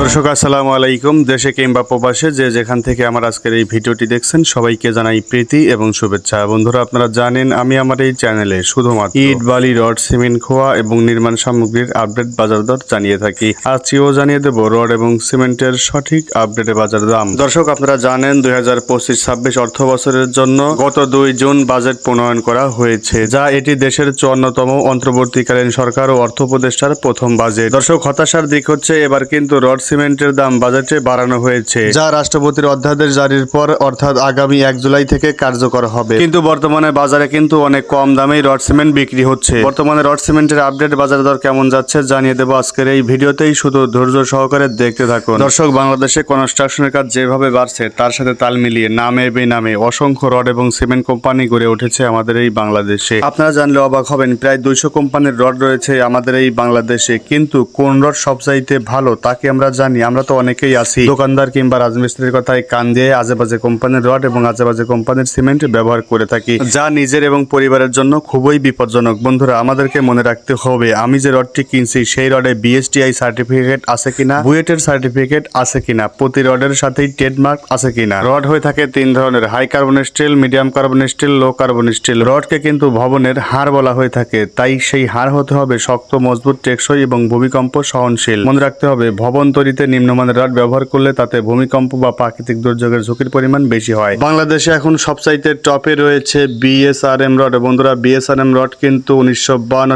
দর্শক আসসালামু আলাইকুম। দেশে কিংবা প্রবাসে যে যেখান থেকে আমার আজকের এই ভিডিওটি দেখছেন সবাইকে জানাই প্রীতি এবং শুভেচ্ছা। বন্ধুরা আপনারা জানেন আমি আমার এই চ্যানেলে শুধুমাত্র ইট বালি রড সিমেন্ট খোয়া এবং নির্মাণ সামগ্রীর আপডেট বাজার দর জানিয়ে থাকি। আজকেও জানিয়ে দেব রড এবং সিমেন্টের সঠিক আপডেটে বাজার দাম। দর্শক আপনারা জানেন দুই হাজার পঁচিশ ছাব্বিশ অর্থ বছরের জন্য গত দুই জুন বাজেট প্রণয়ন করা হয়েছে যা এটি দেশের চুয়ান্নতম অন্তর্বর্তীকালীন সরকার ও অর্থ উপদেষ্টার প্রথম বাজেট। দর্শক হতাশার দিক হচ্ছে এবার কিন্তু রড সিমেন্টের দাম বাজেটে বাড়ানো হয়েছে। যা রাষ্ট্রপতির অধ্যাদেশ জারির পর অর্থাৎ আগামী এক জুলাই থেকে কার্যকর হবে। কিন্তু বর্তমানে বাজারে কিন্তু অনেক কম দামেই রড সিমেন্ট বিক্রি হচ্ছে। বর্তমানে রড সিমেন্টের আপডেট বাজার দর কেমন যাচ্ছে জানিয়ে দেবো আজকের এই ভিডিওতেই। শুধু ধৈর্য সহকারে দেখতে থাকুন। দর্শক বাংলাদেশে কনস্ট্রাকশনের কাজ যেভাবে বাড়ছে তার সাথে তাল মিলিয়ে নামে বেনামে অসংখ্য রড এবং সিমেন্ট কোম্পানি গড়ে উঠেছে আমাদের এই বাংলাদেশে। আপনারা জানলে অবাক হবেন প্রায় দুইশো কোম্পানির রড রয়েছে আমাদের এই বাংলাদেশে। কিন্তু কোন রড সবচাইতে ভালো তাকে আমরা জানি, আমরা তো অনেকেই আছি। দোকানদার কিংবা রাজমিস্ত্রির কথায় কান দিয়ে আজেবাজে কোম্পানির রড এবং আজেবাজে কোম্পানির সিমেন্ট ব্যবহার করে থাকি। যা নিজের এবং পরিবারের জন্য খুবই বিপজ্জনক। বন্ধুরা, আমাদেরকে মনে রাখতে হবে, আমি যে রডটি কিনছি, সেই রডে বিএসটিআই সার্টিফিকেট আছে কিনা, বুয়েটের সার্টিফিকেট আছে কিনা, প্রতি রডের সাথেই ট্রেডমার্ক আছে কিনা। রড হয়ে থাকে তিন ধরনের high carbon steel medium carbon steel low carbon steel রডকে কিন্তু ভবনের হাড় বলা হয়ে থাকে, তাই সেই হাড় হতে হবে শক্ত, মজবুত, টেকসই এবং ভূমিকম্প সহনশীল। মনে রাখতে হবে, ভবন তৈরিতে নিম্নমানের রড ব্যবহার করলে তাতে ভূমিকম্প বা প্রাকৃতিক দুর্যোগের ঝুঁকির পরিমাণ বেশি হয়। বাংলাদেশে এখন সবচাইতে টপে রয়েছে বিএসআরএম রড। বন্ধুরা বিএসআরএম রড কিন্তু উনিশশো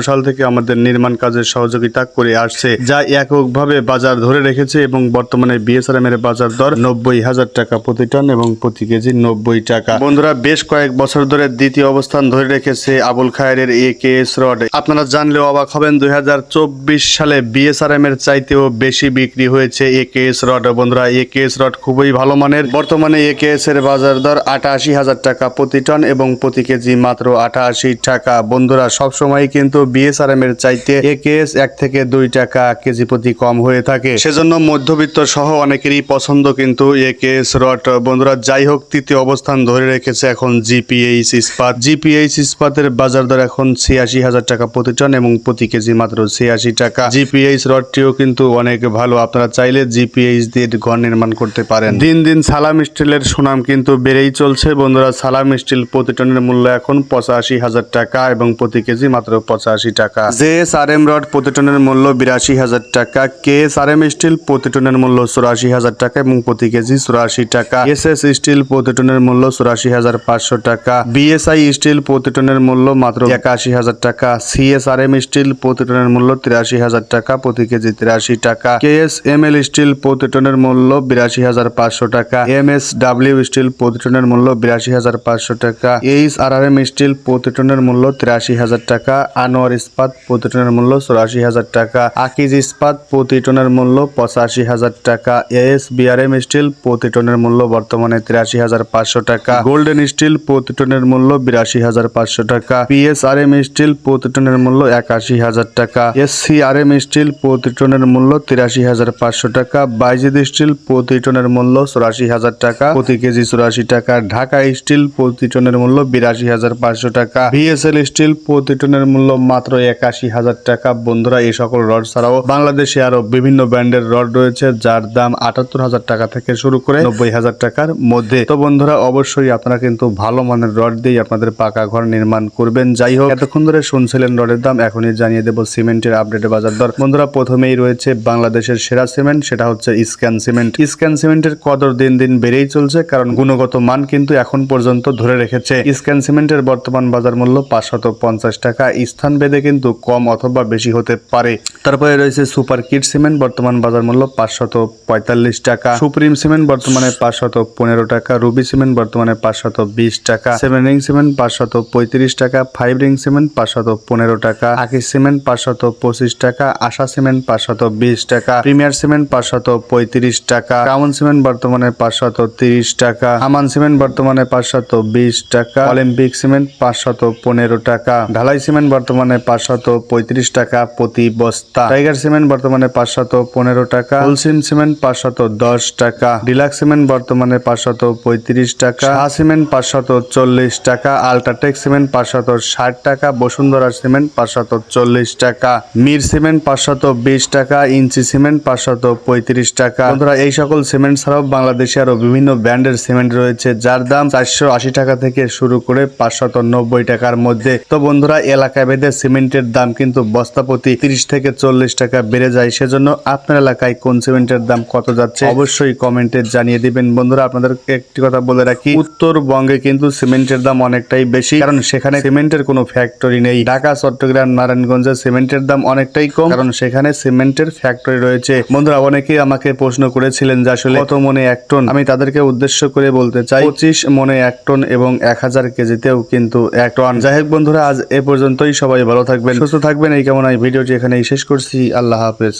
সাল থেকে আমাদের নির্মাণ কাজে সহযোগিতা করে আসছে, যা এককভাবে বাজার ধরে রেখেছে এবং বর্তমানে বিএসআরএম এর বাজার দর নব্বই হাজার টাকা প্রতি টন এবং প্রতি কেজি নব্বই টাকা। বন্ধুরা, বেশ কয়েক বছর ধরে দ্বিতীয় অবস্থান ধরে রেখেছে Abul Khair A K S rod. আপনারা জানলেও অবাক হবেন, দুই হাজার চব্বিশ সালে বিএসআরএম এর চাইতেও বেশি বিক্রি হয়েছে এ কে এস রড বন্ধুরা এ কে এস রড খুবই ভালো মানের। বর্তমানে এ কে এস এর বাজার দর আটাশি হাজার টাকা প্রতি টন এবং প্রতি কেজি মাত্র আটাশি টাকা। বন্ধুরা সবসময় কিন্তু বিএসআরএম এর চাইতে এ কে এস এক থেকে দুই টাকা কেজি প্রতি কম হয়ে থাকে। সেজন্য মধ্যবিত্ত সহ অনেকেরই পছন্দ কিন্তু এ কে এস রড বন্ধুরা, যাই হোক, তৃতীয় অবস্থান ধরে রেখেছে এখন জিপিএইচ ইস্পাত। জিপিএইচ ইস্পাতের বাজার দর এখন ছিয়াশি হাজার টাকা প্রতি টন এবং প্রতি কেজি মাত্র ছিয়াশি টাকা। জিপিএইচ রডটিও কিন্তু অনেক ভালো। আপনারা চাইলে জিপিএইচ দিয়ে ঘর নির্মাণ করতে পারেন। দিন দিন সালাম স্টিলের সুনাম কিন্তু বেড়েই চলছে। বন্ধুরা সালাম স্টিল প্রতি টনের মূল্য এখন পঁচাশি হাজার টাকা এবং প্রতি কেজি মাত্র পঁচাশি টাকা। J S R M rod প্রতি টনের মূল্য বিরাশি হাজার টাকা। K S R M steel প্রতি টনের মূল্য চুরাশি হাজার টাকা এবং প্রতি কেজি চুরাশি টাকা। এস এস স্টিল প্রতি টনের মূল্য চুরাশি হাজার পাঁচশো টাকা। বিএসআই স্টিল প্রতি টনের মূল্য মাত্র একাশি হাজার টাকা। সিএসআরএম স্টিল প্রতি টনের মূল্য তিরাশি হাজার টাকা প্রতি কেজি তিরাশি টাকা। কেএস এম এল স্টিল প্রতি টনের মূল্য বিরাশি হাজার পাঁচশো টাকা। এম এস ডাব্লিউ স্টিল প্রতি টনের মূল্য বিরাশি হাজার পাঁচশো টাকা। H R R M steel প্রতি টনের মূল্য তিরাশি হাজার টাকা। আনোয়ার ইস্পাত প্রতি টনের মূল্য চৌরাশি হাজার টাকা। আকিজ ইস্পাত প্রতি টনের মূল্য পঁচাশি হাজার টাকা। এস বিআরএম স্টিল প্রতি টনের মূল্য বর্তমানে তিরাশি হাজার পাঁচশো টাকা। গোল্ডেন স্টিল প্রতি টনের মূল্য বিরাশি হাজার পাঁচশো টাকা। পিএসআরএম স্টিল প্রতি টনের মূল্য একাশি হাজার টাকা। এসসিআরএম স্টিল প্রতি টনের মূল্য তিরাশি হাজার পাঁচশো টাকা বাইজিদ স্টিল প্রতি টনের মূল্য চৌরাশি হাজার টাকা, প্রতি কেজি চুরাশি টাকা, ঢাকা স্টিল প্রতি টনের মূল্য বিরাশি হাজার পাঁচশো টাকা, ভিএসএল স্টিল প্রতি টনের মূল্য মাত্র একাশি হাজার টাকা। বন্ধুরা, এই সকল রড ছাড়াও বাংলাদেশে আরও বিভিন্ন ব্র্যান্ডের রড রয়েছে, যার দাম আটাত্তর হাজার টাকা থেকে শুরু করে নব্বই হাজার টাকার মধ্যে। তো বন্ধুরা, অবশ্যই আপনারা কিন্তু ভালো মানের রড দিয়ে আপনাদের পাকা ঘর নির্মাণ করবেন। যাই হোক, এতক্ষণ ধরে শুনছিলেন রডের দাম, এখনই জানিয়ে দেবো সিমেন্টের আপডেট বাজার দর। বন্ধুরা, প্রথমেই রয়েছে বাংলাদেশের সেরা সিমেন্ট, সেটা হচ্ছে স্ক্যান সিমেন্ট। স্ক্যান সিমেন্টের কদর দিন দিন বেড়েই চলছে, কারণ গুণগত মান কিন্তু এখন পর্যন্ত ধরে রেখেছে। স্ক্যান সিমেন্টের বর্তমান বাজার মূল্য পাঁচশত পঞ্চাশ টাকা, স্থান ভেদে কিন্তু কম অথবা বেশি হতে পারে। তারপরে রয়েছে সুপার কিট সিমেন্ট, বর্তমান বাজার মূল্য পাঁচশত পঁয়তাল্লিশ টাকা। সুপ্রিম সিমেন্ট, বর্তমানে পাঁচশত পনেরো টাকা। রুবি সিমেন্ট, বর্তমানে পাঁচশত বিশ টাকা। সেভেন রিং সিমেন্ট, পাঁচশত পঁয়ত্রিশ টাকা। ফাইভ রিং সিমেন্ট, পাঁচশত পনেরো টাকা। আকিস সিমেন্ট, পাঁচশত পঁচিশ টাকা। আশা সিমেন্ট, পাঁচশত বিশ টাকা। প্রিমিয়ার সিমেন্ট পাঁচশত পঁয়ত্রিশ টাকা, কামন সিমেন্ট বর্তমানে পাঁচশত তিরিশ টাকা, আমান সিমেন্ট বর্তমানে পাঁচশত বিশ টাকা, অলিম্পিক সিমেন্ট পাঁচশত পনেরো টাকা, ঢালাই সিমেন্ট বর্তমানে পাঁচশত পঁয়ত্রিশ টাকা প্রতি বস্তা, টাইগার সিমেন্ট বর্তমানে পাঁচশত পনেরো টাকা হোলসিম সিমেন্ট পাঁচশত দশ টাকা, ডিলাক্স সিমেন্ট বর্তমানে পাঁচশত পঁয়ত্রিশ টাকা, শাহ সিমেন্ট পাঁচশত চল্লিশ টাকা, আলট্রাটেক সিমেন্ট পাঁচশত ষাট টাকা, বসুন্ধরা সিমেন্ট পাঁচশত চল্লিশ টাকা, মির সিমেন্ট পাঁচশত বিশ টাকা, ইঞ্চি সিমেন্ট পাঁচশত পাঁচশত পঁয়ত্রিশ টাকা। বন্ধুরা, এই সকল সিমেন্ট ছাড়াও বাংলাদেশে আরও বিভিন্ন ব্র্যান্ডের সিমেন্ট রয়েছে, যার দাম চারশো আশি টাকা থেকে শুরু করে পাঁচশত নব্বই টাকার মধ্যে। তো বন্ধুরা এলাকা ভেদে সিমেন্টের দাম কিন্তু বস্তা প্রতি তিরিশ থেকে চল্লিশ টাকা বেড়ে যায়। সেজন্য আপনার এলাকায় কোন সিমেন্টের দাম কত যাচ্ছে অবশ্যই কমেন্টে জানিয়ে দিবেন। বন্ধুরা, আপনাদের একটি কথা বলে রাখি, উত্তরবঙ্গে কিন্তু সিমেন্টের দাম অনেকটাই বেশি, কারণ সেখানে সিমেন্টের কোনো ফ্যাক্টরি নেই। ঢাকা, চট্টগ্রাম, নারায়ণগঞ্জে সিমেন্টের দাম অনেকটাই কম, কারণ সেখানে সিমেন্টের ফ্যাক্টরি রয়েছে। বন্ধুরা, অনেকেই আমাকে প্রশ্ন করেছিলেন যে আসলে কত মনে এক টন? আমি তাদেরকে উদ্দেশ্য করে বলতে চাই, পঁচিশ মনে এক টন এবং এক হাজার কেজিতেও কিন্তু এক টন। যাই হোক বন্ধুরা, আজ এ পর্যন্তই। সবাই ভালো থাকবেন, সুস্থ থাকবেন। এই কেমন ভিডিওটি এখানেই শেষ করছি। আল্লাহ হাফেজ।